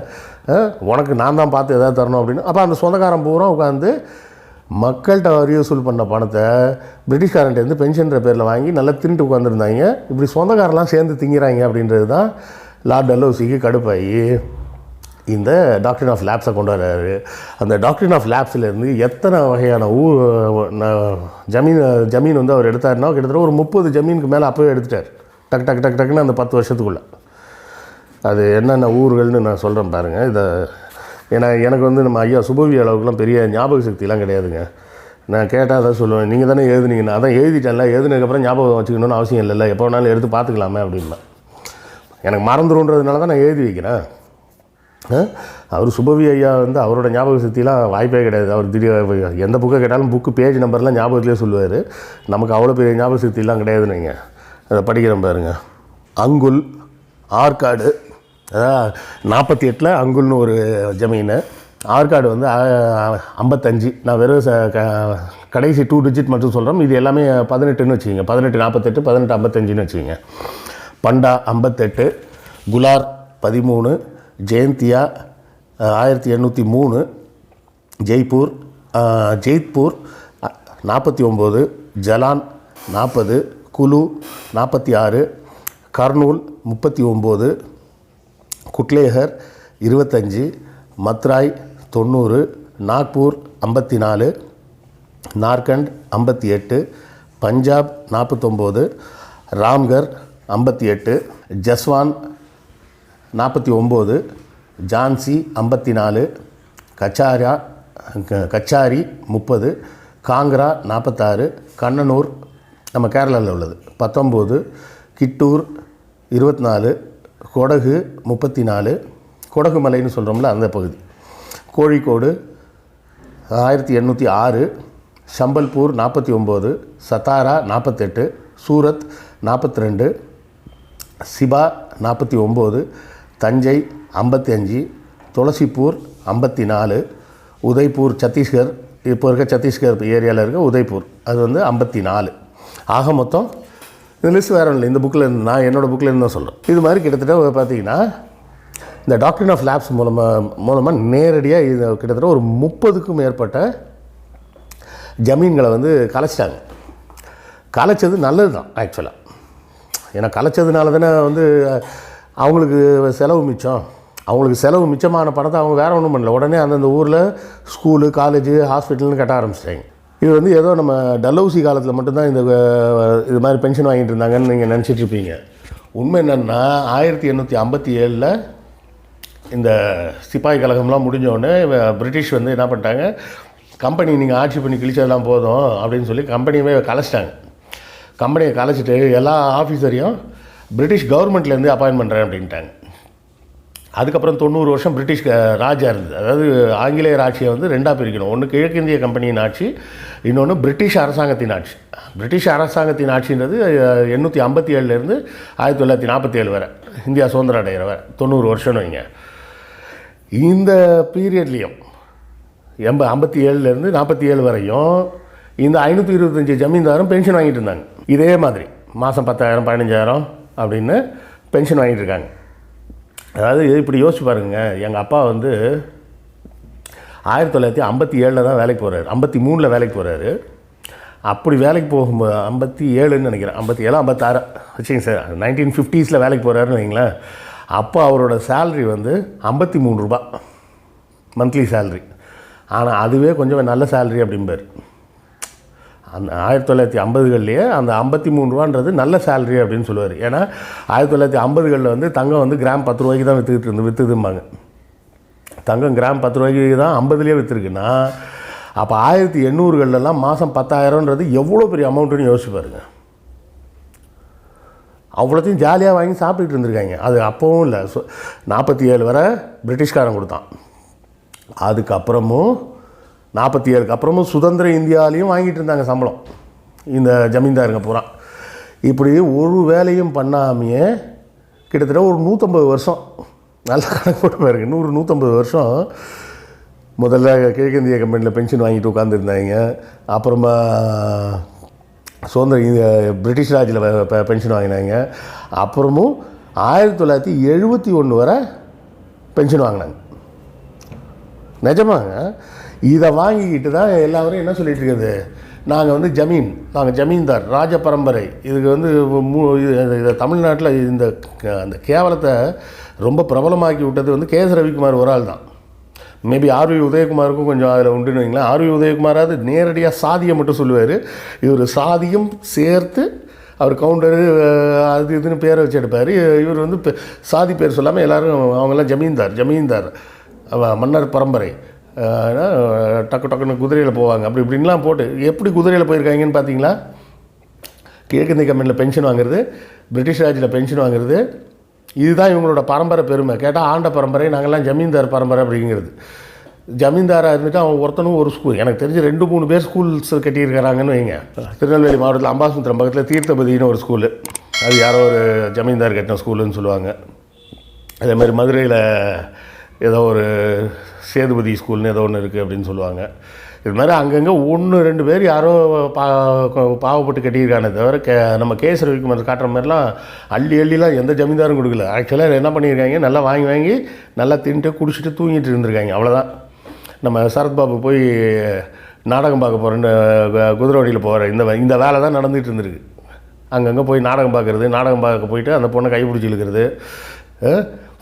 ஆ, உனக்கு நான் தான் பார்த்து எதாவது தரணும் அப்படின்னு. அப்போ அந்த சொந்தக்காரன் பூரா உட்காந்து மக்கள்கிட்ட வரி வசூல் பண்ண பணத்தை பிரிட்டிஷ்காரன்ட்டேருந்து பென்ஷன்ற பேரில் வாங்கி நல்லா தின்ட்டு உட்காந்துருந்தாங்க இப்படி சொந்தக்காரெல்லாம் சேர்ந்து திங்கிறாங்க அப்படின்றது தான் லார்ட் டல்லோசிக்கு கடுப்பாகி இந்த டாக்டர் ஆஃப் லேப்ஸை கொண்டு வர்றாரு அந்த டாக்டர் ஆஃப் லேப்ஸ்லேருந்து எத்தனை வகையான ஊ ந- ஜமீன் ஜமீன் வந்து அவர் எடுத்தாருன்னா கிட்டத்தட்ட ஒரு முப்பது ஜமீனுக்கு மேலே அப்போவே எடுத்துட்டார். டக் டக் டக் டக்குன்னு அந்த பத்து வருஷத்துக்குள்ளே. அது என்னென்ன ஊர்கள்னு நான் சொல்கிறேன் பாருங்கள் இதை ஏன்னா எனக்கு வந்து நம்ம ஐயா சுபவி அளவுக்குலாம் பெரிய ஞாபக சக்திலாம் கிடையாதுங்க. நான் கேட்டால் அதான் சொல்லுவேன் நீங்கள் தானே எழுதுனீங்கன்னு அதான் எழுதிட்டேன்ல எழுதுனதுக்கப்புறம் ஞாபகம் வச்சுக்கணும்னு அவசியம் இல்லைல்ல எப்போ வேணாலும் எடுத்து பார்த்துக்கலாமே அப்படின்னா எனக்கு மறந்துருன்றதுனால தான் நான் எழுதி வைக்கிறேன். அவர் சுபவி ஐயா வந்து அவரோட ஞாபக சக்திலாம் வாய்ப்பே கிடையாது. அவர் திடீர் எந்த புக்கை கேட்டாலும் புக்கு பேஜ் நம்பர்லாம் ஞாபகத்திலே சொல்லுவார். நமக்கு அவ்வளோ பெரிய ஞாபக சக்திலாம் கிடையாதுன்னு அதை படிக்கிறேன் பாருங்க. அங்குல் ஆற்காடு. அதான் நாற்பத்தி எட்டில் அங்குல்னு ஒரு ஜமீன். ஆற்காடு வந்து ஐம்பத்தஞ்சு. நான் வெறும் ச- க- கடைசி டூ டிஜிட் மட்டும் சொல்கிறேன் இது எல்லாமே பதினெட்டுன்னு வச்சுக்கோங்க. பதினெட்டு நாற்பத்தெட்டு பதினெட்டு ஐம்பத்தஞ்சுன்னு வச்சுக்கோங்க. பண்டா ஐம்பத்தெட்டு குலார் பதிமூணு ஜெயந்தியா ஆயிரத்தி எண்ணூற்றி மூணு ஜெய்ப்பூர் ஜெய்த்பூர் நாற்பத்தி ஒம்பது ஜலான் நாற்பது குலு நாற்பத்தி ஆறு கர்னூல் முப்பத்தி ஒம்பது குட்லேகர் இருபத்தஞ்சி மத்ராய் தொண்ணூறு நாக்பூர் ஐம்பத்தி நாலு நார்கண்ட் ஐம்பத்தி எட்டு பஞ்சாப் நாற்பத்தொம்போது ராம்கர் ஐம்பத்தி எட்டு ஜஸ்வான் நாற்பத்தி ஒம்பது ஜான்சி ஐம்பத்தி நாலு கச்சாரா க- கச்சாரி முப்பது காங்க்ரா நாற்பத்தாறு கண்ணனூர் நம்ம கேரளாவில் உள்ளது. பத்தொம்போது கிட்டூர் இருபத்தி நாலு கொடகு முப்பத்தி நாலு கொடகு மலைன்னு சொல்கிறோம்ல அந்த பகுதி. கோழிக்கோடு ஆயிரத்தி எண்ணூற்றி ஆறு சம்பல்பூர் நாற்பத்தி ஒம்பது சத்தாரா நாற்பத்தெட்டு சூரத் நாற்பத்தி ரெண்டு சிபா நாற்பத்தி ஒம்பது தஞ்சை ஐம்பத்தி அஞ்சு துளசிப்பூர் ஐம்பத்தி நாலு உதய்பூர் சத்தீஸ்கர் இப்போ இருக்க சத்தீஸ்கர் ஏரியாவில் இருக்க உதய்பூர் அது வந்து ஐம்பத்தி நாலு. ஆக மொத்தம் இந்த லிஸ்ட் வேறு இல்லை இந்த புக்கில் இருந்து நான் என்னோடய புக்கில் இருந்து தான் சொல்கிறேன் இது மாதிரி கிட்டத்தட்ட பார்த்தீங்கன்னா இந்த டாக்டர் ஆஃப் லேப்ஸ் மூலமாக மூலமாக நேரடியாக இது கிட்டத்தட்ட ஒரு முப்பதுக்கும் மேற்பட்ட ஜமீன்களை வந்து கலைச்சிட்டாங்க. கலைச்சது நல்லது தான் ஆக்சுவலாக ஏன்னா கலைச்சதுனால தானே வந்து அவங்களுக்கு செலவு மிச்சம். அவங்களுக்கு செலவு மிச்சமான பணத்தை அவங்க வேறு ஒன்றும் பண்ணல. உடனே அந்தந்த ஊரில் ஸ்கூலு காலேஜு ஹாஸ்பிட்டல்னு கட்ட ஆரம்பிச்சிட்டாங்க. இது வந்து ஏதோ நம்ம டலௌசி காலத்தில் மட்டும்தான் இந்த இது மாதிரி பென்ஷன் வாங்கிட்டு இருந்தாங்கன்னு நீங்கள் நினச்சிட்டு இருப்பீங்க. உண்மை என்னென்னா ஆயிரத்தி எண்ணூற்றி ஐம்பத்தி ஏழில் இந்த சிப்பாய் கழகம்லாம் முடிஞ்சோடனே பிரிட்டிஷ் வந்து என்ன பண்ணிட்டாங்க கம்பெனி நீங்கள் ஆட்சி பண்ணி கிழிச்சதெல்லாம் போதும் அப்படின்னு சொல்லி கம்பெனியுமே கலைச்சிட்டாங்க. கம்பெனியை கலைச்சிட்டு எல்லா ஆஃபீஸரையும் பிரிட்டிஷ் கவர்மெண்ட்லேருந்து அப்பாயின் பண்ணுறேன் அப்படின்ட்டாங்க. அதுக்கப்புறம் தொண்ணூறு வருஷம் பிரிட்டிஷ் ராஜா இருந்தது. அதாவது ஆங்கிலேயர் ஆட்சியை வந்து ரெண்டாக பிரிக்கணும். ஒன்று கிழக்கிந்திய கம்பெனியின் ஆட்சி இன்னொன்று பிரிட்டிஷ் அரசாங்கத்தின் ஆட்சி. பிரிட்டிஷ் அரசாங்கத்தின் ஆட்சின்றது எண்ணூற்றி ஐம்பத்தி ஏழுலேருந்து ஆயிரத்தி தொள்ளாயிரத்தி நாற்பத்தி ஏழு வரை. இந்தியா சுதந்திரம் அடைகிற வரை. தொண்ணூறு வருஷம்னு வைங்க. இந்த பீரியட்லேயும் எண்ப ஐம்பத்தி ஏழுலேருந்து நாற்பத்தி ஏழு வரையும் இந்த ஐநூற்றி இருபத்தஞ்சி ஜமீன்தாரும் பென்ஷன் வாங்கிட்டு இருந்தாங்க. இதே மாதிரி மாதம் பத்தாயிரம் பதினஞ்சாயிரம் அப்படின்னு பென்ஷன் வாங்கிட்டு இருக்காங்க. அதாவது இப்படி யோசிச்சு பாருங்க எங்கள் அப்பா வந்து ஆயிரத்தி தொள்ளாயிரத்தி ஐம்பத்தி ஏழில் தான் வேலைக்கு போகிறாரு ஐம்பத்தி மூணில் வேலைக்கு போகிறாரு அப்படி வேலைக்கு போகும்போது ஐம்பத்தி ஏழுன்னு நினைக்கிறேன். ஐம்பத்தி ஏழு ஐம்பத்தாறு? வச்சுங்க சார் நைன்டீன் ஃபிஃப்டீஸில் வேலைக்கு போகிறாருன்னு வைங்களேன். அப்போ அவரோட சேல்ரி வந்து ஐம்பத்தி மூணு ரூபா மந்த்லி சேல்ரி ஆனால் அதுவே கொஞ்சம் நல்ல சேல்ரி அப்படிம்பார். அந்த ஆயிரத்தி தொள்ளாயிரத்தி ஐம்பதுகள்லேயே அந்த ஐம்பத்தி மூணு ரூபான்றது நல்ல சேலரி அப்படின்னு சொல்லுவார். ஏன்னா ஆயிரத்தி தொள்ளாயிரத்தி ஐம்பதுகளில் வந்து தங்கம் வந்து கிராம் பத்து ரூபாய்க்கு தான் விற்றுக்கிட்டு இருந்து விற்றுதும்பாங்க தங்கம் கிராம் பத்து ரூபாய்க்கு தான் ஐம்பதுலேயே விற்றுருக்குன்னா அப்போ ஆயிரத்தி எண்ணூறுகள்லாம் மாதம் பத்தாயிரம்ன்றது எவ்வளோ பெரிய அமௌண்ட்டுன்னு யோசிச்சு பாருங்கள் அவ்வளோத்தையும் ஜாலியாக வாங்கி சாப்பிட்டுட்டு இருந்திருக்காங்க. அது அப்போவும் இல்லை. நாற்பத்தி ஏழு வரை பிரிட்டிஷ்காரன் கொடுத்தான். அதுக்கப்புறமும் நாற்பத்தி ஏழுக்கு அப்புறமும் சுதந்திர இந்தியாவிலையும் வாங்கிட்டு இருந்தாங்க சம்பளம். இந்த ஜமீன்தாருங்க பூரா. இப்படி ஒரு வேலையும் பண்ணாமையே கிட்டத்தட்ட ஒரு நூற்றம்பது வருஷம். நல்ல கணக்கு போட்டு பாருங்க. நூறு நூற்றம்பது வருஷம் முதல்ல கிழக்கிந்திய கம்பெனியில் பென்ஷன் வாங்கிட்டு உட்காந்துருந்தாங்க அப்புறமா சுதந்திர இந்திய- பிரிட்டிஷ் ராஜில் பென்ஷன் வாங்கினாங்க. அப்புறமும் ஆயிரத்தி தொள்ளாயிரத்தி எழுபத்தி ஒன்று வரை பென்ஷன் வாங்கினாங்க. நிஜமாங்க. இதை வாங்கிக்கிட்டு தான் எல்லாரும் என்ன சொல்லிட்டு இருக்கிறது நாங்கள் வந்து ஜமீன் நாங்கள் ஜமீன்தார் ராஜ பரம்பரை. இதுக்கு வந்து மூ இது- தமிழ்நாட்டில் இந்த க- அந்த கேவலத்தை ரொம்ப பிரபலமாக்கி விட்டது வந்து கே எஸ் ரவிக்குமார் ஒரு ஆள் தான் மேபி ஆர்வி உதயகுமாருக்கும் கொஞ்சம் அதில் உண்டுன்னு வைங்களேன். ஆர்வி உதயகுமாராவது நேரடியாக சாதியை மட்டும் சொல்லுவார். இவர் சாதியும் சேர்த்து அவர் கவுண்டரு அது இதுன்னு பேரை வச்சு எடுப்பார். இவர் வந்து சாதி பேர் சொல்லாமல் எல்லாரும் அவங்கெல்லாம் ஜமீன்தார் ஜமீன்தார். அவ- மன்னர் பரம்பரை. டக்கு டக்குன்னு குதிரையில் போவாங்க. அப்படி இப்படின்லாம் போட்டு எப்படி குதிரையில் போயிருக்காங்கன்னு பார்த்தீங்களா கிழக்கிந்திய கம்பெனியில் பென்ஷன் வாங்குறது பிரிட்டிஷ் ராஜில் பென்ஷன் வாங்குறது இதுதான் இவங்களோட பரம்பரை பெருமை. கேட்டால் ஆண்ட பரம்பரை நாங்கள்லாம் ஜமீன்தார் பரம்பரை அப்படிங்கிறது. ஜமீன்தாராக இருந்துட்டு அவன் ஒருத்தனும் ஒரு ஸ்கூல் எனக்கு தெரிஞ்சு ரெண்டு மூணு பேர் ஸ்கூல்ஸ் கட்டியிருக்கிறாங்கன்னு வைங்க. திருநெல்வேலி மாவட்டத்தில் அம்பாசமுத்திரம் பக்கத்தில் தீர்த்தபதினு ஒரு ஸ்கூலு அது யாரோ ஒரு ஜமீன்தார் கட்டின ஸ்கூலுன்னு சொல்லுவாங்க. அதே மாதிரி மதுரையில் ஏதோ ஒரு சேதுபதி ஸ்கூல்னு ஏதோ ஒன்று இருக்குது அப்படின்னு சொல்லுவாங்க. இது மாதிரி அங்கங்கே ஒன்று ரெண்டு பேர் யாரோ பா பாவப்பட்டு கட்டியிருக்கானே தவிர கே நம்ம கேஸ் ரவிக்குமார் காட்டுற மாதிரிலாம் அள்ளி அள்ளிலாம் எந்த ஜமீன்தாரும் கொடுக்கல. ஆக்சுவலாக என்ன பண்ணியிருக்காங்க? நல்லா வாங்கி வாங்கி நல்லா தின்ட்டு குடிச்சிட்டு தூங்கிட்டு இருந்திருக்காங்க. அவ்வளோதான் நம்ம சரத்பாபு போய் நாடகம் பார்க்க போகிறேன்னு குதிரை வண்டியில் போகிற இந்த வே- இந்த வேலை தான் நடந்துகிட்டு இருந்திருக்கு. அங்கங்கே போய் நாடகம் பார்க்குறது நாடகம் பார்க்க போயிட்டு அந்த பொண்ணை கைப்பிடிச்சி இழுக்கிறது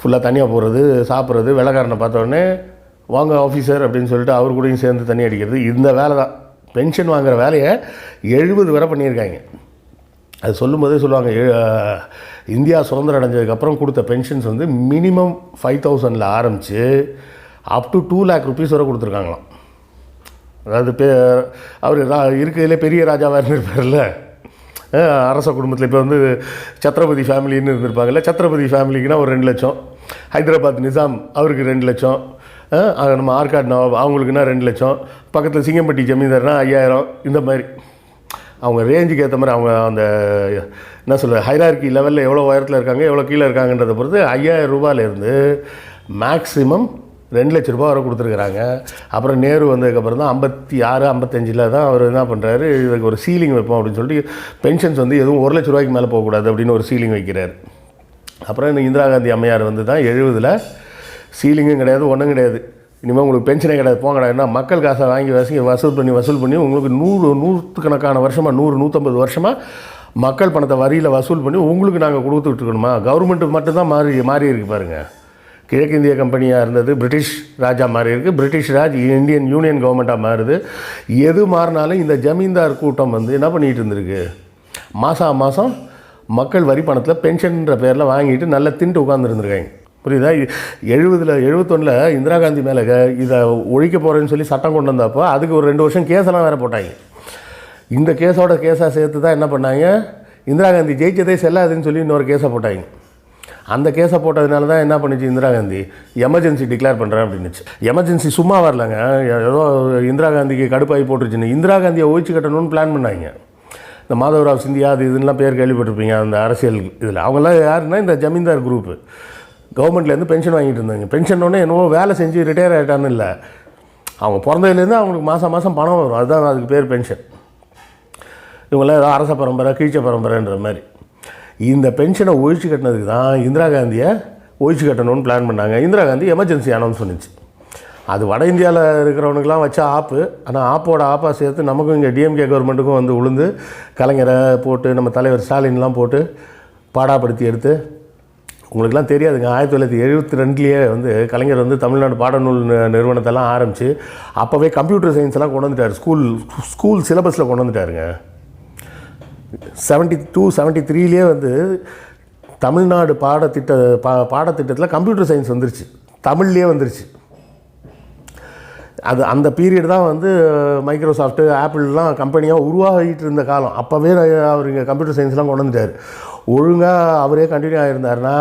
ஃபுல்லாக தனியாக போகிறது சாப்பிட்றது வெள்ளைக்காரனை பார்த்தோடனே வாங்க ஆஃபீஸர் அப்படின்னு சொல்லிட்டு அவர் கூடயும் சேர்ந்து தண்ணி அடிக்கிறது. இந்த வேலை தான். பென்ஷன் வாங்குற வேலையை எழுபது வரை பண்ணியிருக்காங்க. அது சொல்லும்போதே சொல்லுவாங்க ஏ- இந்தியா சுதந்திரம் அடைஞ்சதுக்கப்புறம் கொடுத்த பென்ஷன்ஸ் வந்து மினிமம் ஃபைவ் தௌசண்டில் ஆரம்பித்து up to two lakh rupees வரை கொடுத்துருக்காங்களாம். அதாவது பே அவர் ரா இருக்கிறதுலே பெரிய ராஜாவாக இருந்திருப்பார்ல. அரச குடும்பத்தில் இப்போ வந்து சத்ரபதி ஃபேமிலின்னு இருந்திருப்பாங்கல்ல. சத்ரபதி ஃபேமிலிக்குனா ஒரு ரெண்டு லட்சம். ஹைதராபாத் நிசாம் அவருக்கு ரெண்டு லட்சம். நம்ம ஆற்காடு நவாப் அவங்களுக்குன்னா ரெண்டு லட்சம்? பக்கத்தில் சிங்கம்பட்டி ஜமீன்தார்னா ஐயாயிரம். இந்த மாதிரி. அவங்க ரேஞ்சுக்கு ஏற்ற மாதிரி அவங்க அந்த என்ன சொல்ல ஹைரார்கி லெவலில் எவ்வளோ உயரத்தில் இருக்காங்க எவ்வளோ கீழே இருக்காங்கன்றதை பொறுத்து ஐயாயிரம் ரூபாயிலேருந்து மேக்ஸிமம் ரெண்டு லட்ச ரூபா வரை கொடுத்துருக்குறாங்க. அப்புறம் நேரு வந்ததுக்கப்புறம் தான் ஐம்பத்தி ஆறு ஐம்பத்தஞ்சில் தான் அவர் என்ன பண்ணுறாரு இதுக்கு ஒரு சீலிங் வைப்போம் அப்படின்னு சொல்லிட்டு பென்ஷன்ஸ் வந்து எதுவும் ஒரு லட்ச ரூபாய்க்கு மேலே போகக்கூடாது அப்படின்னு ஒரு சீலிங் வைக்கிறார். அப்புறம் இந்த இந்திரா காந்தி அம்மையார் வந்து தான் எழுபதில் சீலிங்கும் கிடையாது ஒன்றும் கிடையாது. இனிமேல் உங்களுக்கு பென்ஷனே கிடையாது போங்கடா என்ன மக்கள் காசை வாங்கி வசி வசூல் பண்ணி வசூல் பண்ணி உங்களுக்கு நூறு நூற்றுக்கணக்கான வருஷமாக நூறு நூற்றம்பது வருஷமாக மக்கள் பணத்தை வரியில் வசூல் பண்ணி உங்களுக்கு நாங்கள் கொடுத்துட்டு இருக்கணுமா? கவர்மெண்ட்டுக்கு மட்டும்தான் மாறி மாறி இருக்கு பாருங்கள் கிழக்கிந்திய கம்பெனியாக இருந்தது பிரிட்டிஷ் ராஜா மாறி இருக்குது பிரிட்டிஷ் ராஜ் இந்தியன் யூனியன் கவர்மெண்ட்டாக மாறுது. எது மாறினாலும் இந்த ஜமீன்தார் கூட்டம் வந்து என்ன பண்ணிகிட்டு இருந்திருக்கு? மாதம் மாதம் மக்கள் வரி பணத்தில் பென்ஷன்ற பேரில் வாங்கிட்டு நல்லா தின்ட்டு உட்காந்துருந்துருக்காங்க புரியுதா? எழுபதில் எழுபத்தொன்னில் இந்திரா காந்தி மேலே இதை ஒழிக்க போகிறேன்னு சொல்லி சட்டம் கொண்டு வந்தப்போ அதுக்கு ஒரு ரெண்டு வருஷம் கேஸெல்லாம் வேறு போட்டாங்க. இந்த கேஸோட கேஸாக சேர்த்து தான் என்ன பண்ணாங்க? இந்திரா காந்தி ஜெயிச்சதே செல்லாதுன்னு சொல்லி இன்னொரு கேஸை போட்டாங்க. அந்த கேஸை போட்டதுனால தான் என்ன பண்ணுச்சு இந்திரா காந்தி? எமர்ஜென்சி டிக்ளேர் பண்ணுறேன் அப்படின்னுச்சு. எமர்ஜென்சி சும்மா வரலங்க. ஏதோ இந்திரா காந்திக்கு கடுப்பாகி போட்டுருச்சுன்னு. இந்திரா காந்தியை ஒழிச்சு கட்டணும்னு பிளான் பண்ணாங்க. இந்த மாதவராவ் சிந்தியா அது இதுலாம் பேர் கேள்விப்பட்டிருப்பீங்க அந்த அரசியல் இதில். அவங்கெல்லாம் யாருன்னா இந்த ஜமீன்தார் குரூப்பு. கவர்மெண்ட்லேருந்து பென்ஷன் வாங்கிட்டு இருந்தாங்க. பென்ஷனோடனே என்னவோ வேலை செஞ்சு ரிட்டையர் ஆகிட்டான்னு இல்லை. அவங்க பிறந்ததுலேருந்து அவங்களுக்கு மாதம் மாதம் பணம் வரும். அதுதான் அதுக்கு பேர் பென்ஷன். இவங்களாம் ஏதோ அரச பரம்பரை கீழ்ச்ச பரம்பரைன்ற மாதிரி. இந்த பென்ஷனை ஒழிச்சு கட்டினதுக்கு தான் இந்திரா காந்தியை ஒழிச்சு கட்டணும்னு பிளான் பண்ணாங்க. இந்திரா காந்தி எமர்ஜென்சி அனௌன்ஸ் பண்ணிச்சு. அது வட இந்தியாவில் இருக்கிறவனுக்கெல்லாம் வச்ச ஆப்பு. ஆனால் ஆப்போட ஆப்பாக சேர்த்து நமக்கும் இங்கே டிஎம்கே கவர்மெண்ட்டுக்கும் வந்து உளுந்து கலைஞரை போட்டு நம்ம தலைவர் ஸ்டாலின்லாம் போட்டு பாடாப்படுத்தி எடுத்து உங்களுக்குலாம் தெரியாதுங்க. ஆயிரத்தி தொள்ளாயிரத்தி எழுபத்தி ரெண்டுலேயே வந்து கலைஞர் வந்து தமிழ்நாடு பாடநூல் நிறுவனத்தெல்லாம் ஆரம்பித்து அப்போவே கம்ப்யூட்டர் சயின்ஸ் எல்லாம் கொண்டு வந்துட்டார். ஸ்கூல் ஸ்கூல் சிலபஸில் கொண்டு வந்துட்டாருங்க. செவன்ட்டி டூ செவன்ட்டி த்ரீலேயே வந்து தமிழ்நாடு பாடத்திட்ட பா பாடத்திட்டத்தில் கம்ப்யூட்டர் சயின்ஸ் வந்துருச்சு. தமிழ்லேயே வந்துருச்சு. அது அந்த பீரியட் தான் வந்து மைக்ரோசாஃப்ட்டு ஆப்பிள்லாம் கம்பெனியாக உருவாகிட்டு இருந்த காலம். அப்போவே அவர் இங்கே கம்ப்யூட்டர் சயின்ஸ்லாம் கொண்டு வந்துட்டார். ஒழுங்காக அவரே கண்டினியூ ஆகியிருந்தாருன்னா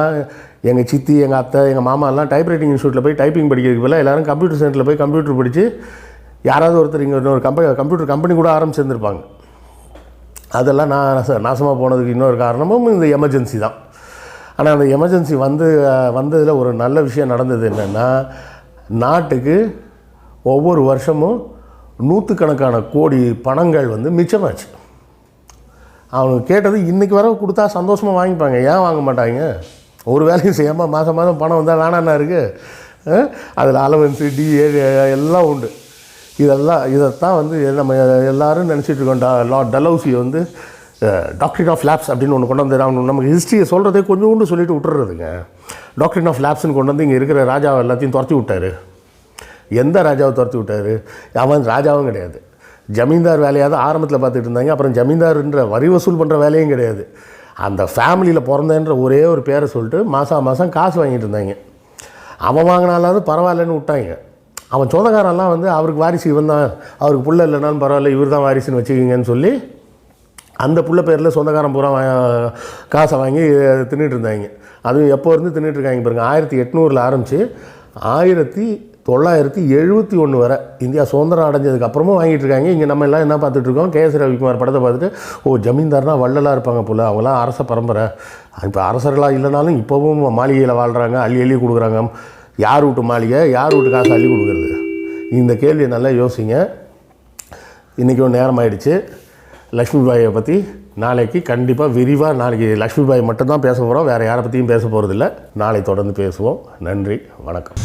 எங்கள் சித்தி எங்கள் அத்தை எங்கள் மாமா எல்லாம் டைப்ரைட்டிங் இன்ஸ்டியூட்டில் போய் டைப்பிங் படிக்கிறதுக்கு பதிலாக எல்லாரும் கம்ப்யூட்டர் சென்டரில் போய் கம்ப்யூட்டர் படித்து யாராவது ஒருத்தர் இங்கே இன்னொரு கம்பெனி கம்ப்யூட்டர் கம்பெனி கூட ஆரம்பிச்சிருந்துருப்பாங்க. அதெல்லாம் நான் நாசமாக போனதுக்கு இன்னொரு காரணமும் இந்த எமர்ஜென்சி தான். ஆனால் அந்த எமர்ஜென்சி வந்து வந்ததில் ஒரு நல்ல விஷயம் நடந்தது என்னென்னா நாட்டுக்கு ஒவ்வொரு வருஷமும் நூற்றுக்கணக்கான கோடி பணங்கள் வந்து மிச்சமாச்சு. அவனுக்கு கேட்டது இன்றைக்கி வர கொடுத்தா சந்தோஷமாக வாங்கிப்பாங்க. ஏன் வாங்க மாட்டாங்க? ஒரு வேலையும் செய்யாமல் மாதம் மாதம் பணம் வந்தால் வேணான்னா இருக்குது அதில் அலவன்ஸு டிஏ எல்லாம் உண்டு. இதெல்லாம் இதைத்தான் வந்து நம்ம எல்லாரும் நினச்சிட்டு இருக்கோம். டா லார்ட் டலௌசி வந்து டாக்டரின் ஆஃப் லேப்ஸ் அப்படின்னு ஒன்று கொண்டு வந்து அவனு நமக்கு ஹிஸ்ட்ரியை சொல்கிறதே கொஞ்சோண்டு சொல்லிட்டு விட்டுறதுங்க டாக்டரின் ஆஃப் லேப்ஸ்னு கொண்டு வந்து இங்கே இருக்கிற ராஜாவை எல்லாத்தையும் துரத்தி விட்டாரு. எந்த ராஜாவை துரத்தி விட்டார்? அவன் ராஜாவும் கிடையாது. ஜமீன்தார் வேலையாக தான் ஆரம்பத்தில் பார்த்துட்டு இருந்தாங்க. அப்புறம் ஜமீன்தார்ன்ற வரி வசூல் பண்ணுற வேலையும் கிடையாது. அந்த ஃபேமிலியில் பிறந்தேன்ற ஒரே ஒரு பேரை சொல்லிட்டு மாதம் மாதம் காசு வாங்கிட்டு இருந்தாங்க. அவன் வாங்கினாலாவது பரவாயில்லன்னு விட்டாங்க. அவன் சொந்தக்காரெல்லாம் வந்து அவருக்கு வாரிசு இவன் தான் அவருக்கு புள்ள இல்லைனாலும் பரவாயில்ல இவர் தான் வாரிசுன்னு வச்சுக்கிங்கன்னு சொல்லி அந்த புள்ள பேரில் சொந்தக்காரன் பூரா காசை வாங்கி தின்னுட்டு இருந்தாங்க. அதுவும் எப்போ இருந்து தின்னுட்டு இருக்காங்க பாருங்கள் ஆயிரத்தி எட்நூறில் ஆரம்பித்து ஆயிரத்தி தொள்ளாயிரத்தி எழுபத்தி ஒன்று வரை இந்தியா சுதந்திரம் அடைஞ்சதுக்கு அப்புறமும் வாங்கிட்டு இருக்காங்க. இங்கே நம்ம எல்லாம் என்ன பார்த்துட்டு இருக்கோம்? கே எஸ் ரவிக்குமார் படத்தை பார்த்துட்டு ஓ ஜமீன்தார்னா வள்ளலாக இருப்பாங்க போல் அவங்களாம் அரச பரம்பரை. இப்போ அரசர்களாக இல்லைனாலும் இப்போவும் மாளிகையில் வாழ்கிறாங்க அள்ளி அள்ளி கொடுக்குறாங்க. யார் வீட்டு மாளிகை? யார் வீட்டு காசு அள்ளி கொடுக்குறது? இந்த கேள்வியை நல்லா யோசிங்க. இன்றைக்கி ஒரு நேரம் ஆயிடுச்சு. லக்ஷ்மி பாயை பற்றி நாளைக்கு கண்டிப்பாக விரிவாக நாளைக்கு லக்ஷ்மி பாய் மட்டும்தான் பேச போகிறோம் வேறு யாரை பற்றியும் பேச போகிறதில்ல நாளை தொடர்ந்து பேசுவோம். நன்றி. வணக்கம்.